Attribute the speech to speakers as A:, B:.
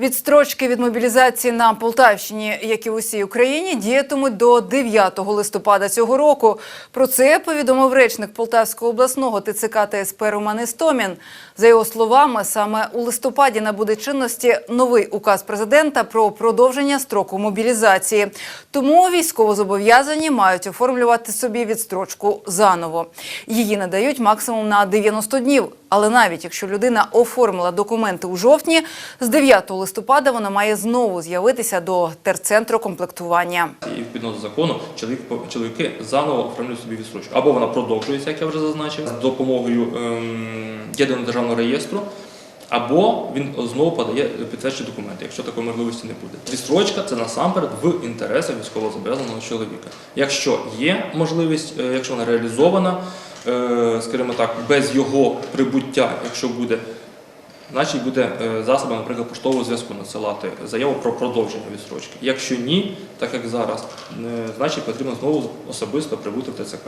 A: Відстрочки від мобілізації на Полтавщині, як і в усій Україні, діятимуть до 9 листопада цього року. Про це повідомив речник Полтавського обласного ТЦК та СП Роман Істомін. За його словами, саме у листопаді набуде чинності новий указ президента про продовження строку мобілізації. Тому військовозобов'язані мають оформлювати собі відстрочку заново. Її надають максимум на 90 днів. Але навіть якщо людина оформила документи у жовтні, з 9 листопада вона має знову з'явитися до терцентру комплектування.
B: І відповідно до закону чоловік, чоловіки заново оформлюють собі відстрочку. Або вона продовжується, як я вже зазначив, з допомогою ем, єдиного державного реєстру, або він знову подає підтверджені документи, якщо такої можливості не буде. Відстрочка це насамперед в інтересах військовозобов'язаного чоловіка. Якщо є можливість, е, якщо вона реалізована, е, скажімо так, без його прибуття, якщо буде Значить буде е, засоби, наприклад, поштового зв'язку надсилати заяву про продовження відстрочки. Якщо ні, так як зараз, е, значить потрібно знову особисто прибути в ТЦК.